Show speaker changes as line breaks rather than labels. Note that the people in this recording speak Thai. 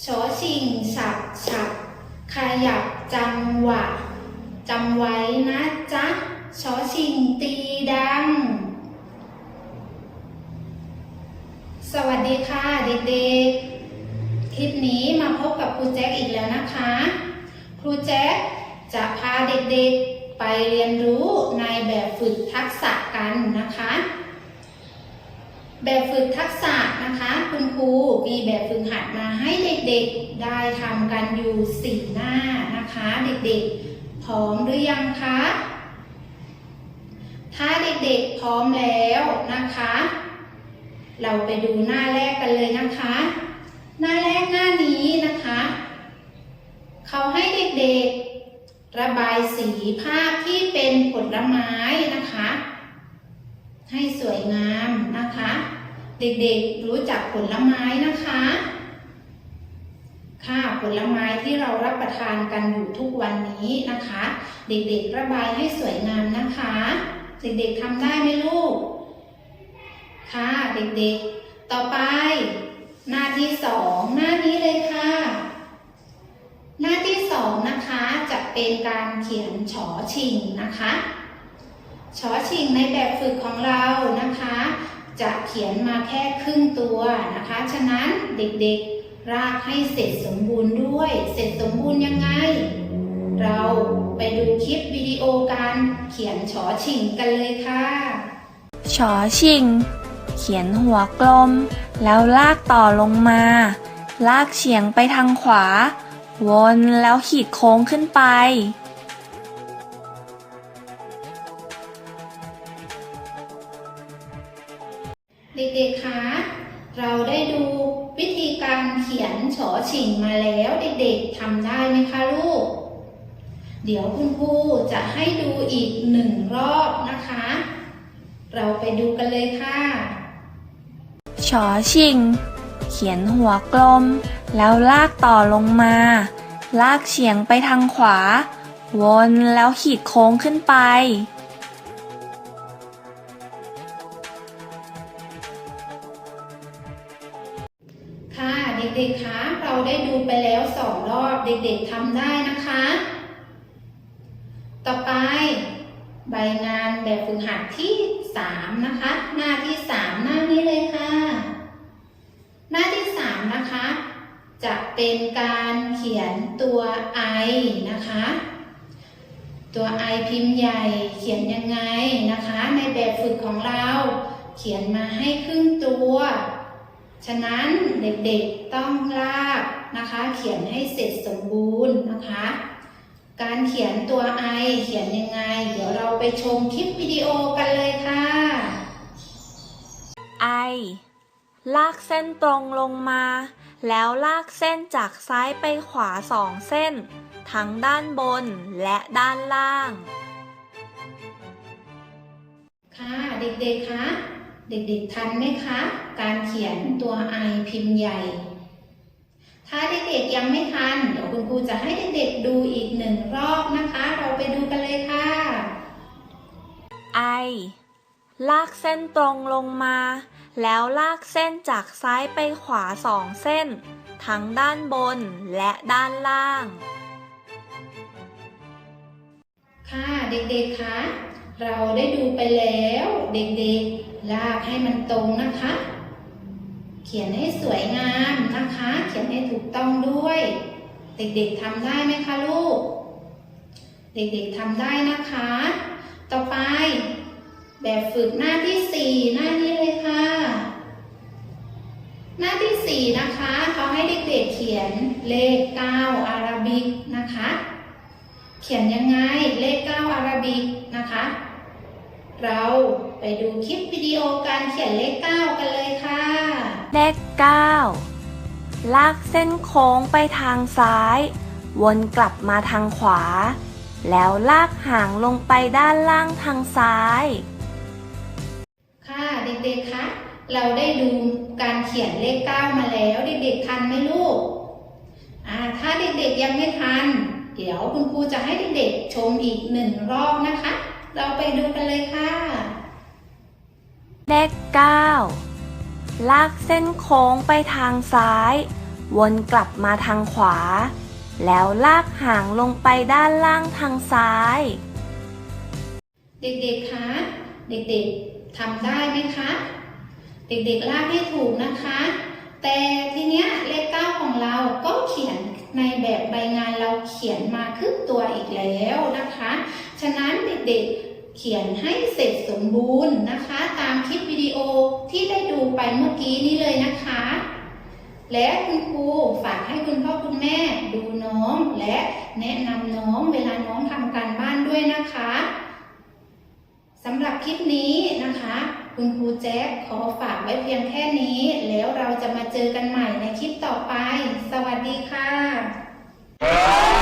ชอชิงฉับฉับขยับจังหวะจำไว้นะจ๊ะชอชิงตีดัง สวัสดีค่ะเด็กๆ คลิปนี้มาพบกับครูแจ็คอีกแล้วนะคะ ครูแจ็คจะพาเด็กๆไปเรียนรู้ในแบบฝึกทักษะการ แบบฝึกทักษะนะคะ คุณครูมีแบบฝึกหัดมาให้เด็กๆได้ทำกันอยู่สี่หน้านะคะ เด็กๆ พร้อมหรือยังคะ ถ้าเด็กๆพร้อมแล้วนะคะ เราไปดูหน้าแรกกันเลยนะคะ หน้าแรกหน้านี้นะคะ เขาให้เด็กๆ ระบายสีภาพที่เป็นผลไม้นะคะ ให้สวยงามนะคะ เด็กๆรู้จักผลไม้นะคะ ค่ะผลไม้ที่เรารับประทานกันอยู่ทุกวันนี้นะคะ เด็กๆระบายให้สวยงามนะคะ เด็กๆทำได้ไหมลูก ค่ะเด็กๆ ต่อไป หน้าที่สองหน้านี้เลยค่ะ หน้าที่สองนะคะจะเป็นการเขียนฉอชิงนะคะ ฉอชิงในแบบฝึกของเรานะคะ จะเขียนมาแค่ครึ่งตัวนะคะ ฉะนั้นเด็กๆรากให้เสร็จสมบูรณ์ด้วย เสร็จสมบูรณ์ยังไง เราไปดูคลิปวิดีโอการเขียนฉอชิงกันเลยค่ะ
ชอชิง เขียนหัวกลม แล้วลากต่อลงมา ลากเฉียงไปทางขวา วนแล้วขีดโค้งขึ้นไป
เด็กๆ คะ เราได้ดูวิธีการเขียนฉอฉิงมาแล้วเด็กๆทำได้ไหมคะลูก เดี๋ยวคุณครูจะให้ดูอีกหนึ่งรอบนะคะ เราไปดูกันเลยค่ะ
ชอชิง เขียนหัวกลม แล้วลากต่อลงมา ลากเฉียงไปทางขวา วนแล้วขีดโค้งขึ้นไป
เด็กๆคะเราได้ดูไปแล้วสองรอบเด็กๆทำได้นะคะ ต่อไป ใบงานแบบฝึกหัดที่สามนะคะ หน้าที่สามหน้านี้เลยค่ะ หน้าที่สามนะคะ จะเป็นการเขียนตัว I นะคะ ตัว I พิมพ์ใหญ่เขียนยังไงนะคะ ในแบบฝึกของเรา เขียนมาให้ครึ่งตัว ฉะนั้นเด็กๆต้องลากนะคะ เขียนให้เสร็จสมบูรณ์นะคะ การเขียนตัว I เขียนยังไง เดี๋ยวเราไปชมคลิปวิดีโอกันเลยค่ะ
ไอลากเส้นตรงลงมา แล้วลากเส้นจากซ้ายไปขวาสองเส้น ทั้งด้านบนและด้านล่าง
ค่ะ เด็กๆคะ เด็กๆทันไหมคะ การเขียนตัว I พิมพ์ใหญ่ ถ้าเด็กๆยังไม่ทัน เดี๋ยวคุณครูจะให้เด็กๆดูอีกหนึ่งรอบนะคะ เราไปดูกันเลยค่ะ
ไอลากเส้นตรงลงมา แล้วลากเส้นจากซ้ายไปขวาสองเส้น ทั้งด้านบนและด้านล่าง
ค่ะเด็กๆคะเราได้ดูไปแล้ว เด็กๆ ลากให้มันตรงนะคะ เขียนให้สวยงามนะคะ เขียนให้ถูกต้องด้วย เด็กๆทำได้ไหมคะลูก เด็กๆทำได้นะคะ ต่อไป แบบฝึกหน้าที่สี่หน้านี้เลยค่ะ หน้าที่สี่นะคะเขาให้เด็กๆเขียนเลขเก้าอาราบิกนะคะ เขียนยังไงเลข9อาราบิก เราไปดูคลิปวิดีโอการเขียนเลข 9 กันเลยค่ะ
เลข 9 ลากเส้นโค้งไปทางซ้าย วนกลับมาทางขวา แล้วลากหางลงไปด้านล่างทางซ้าย
ค่ะเด็กๆคะเราได้ดูการเขียนเลข 9 มาแล้วเด็กๆทันไหมลูกอ่าถ้าเด็กๆยังไม่ทัน เดี๋ยวคุณครูจะให้เด็กๆชมอีกหนึ่งรอบนะคะ เราไปดูกันเลยค่ะ
เลข 9 ลากเส้นโค้งไปทางซ้าย วนกลับมาทางขวา แล้วลากหางลงไปด้านล่างทางซ้าย
เด็กๆ คะ เด็กๆทำได้ไหมคะ เด็กๆ ลากให้ถูกนะคะ แต่ทีเนี้ยเลขเก้าของเราก็เขียน ในแบบใบงานเราเขียนมาครึ่งตัวอีกแล้วนะคะ ฉะนั้นเด็กๆเขียนให้เสร็จสมบูรณ์นะคะ ตามคลิปวิดีโอที่ได้ดูไปเมื่อกี้นี้เลยนะคะ และคุณครูฝากให้คุณพ่อคุณแม่ดูน้อง และแนะนำน้องเวลาน้องทำการบ้านด้วยนะคะสำหรับคลิปนี้นะคะ คุณครูแจ๊คขอฝากไว้เพียงแค่นี้ แล้วเราจะมาเจอกันใหม่ในคลิปต่อไป สวัสดีค่ะ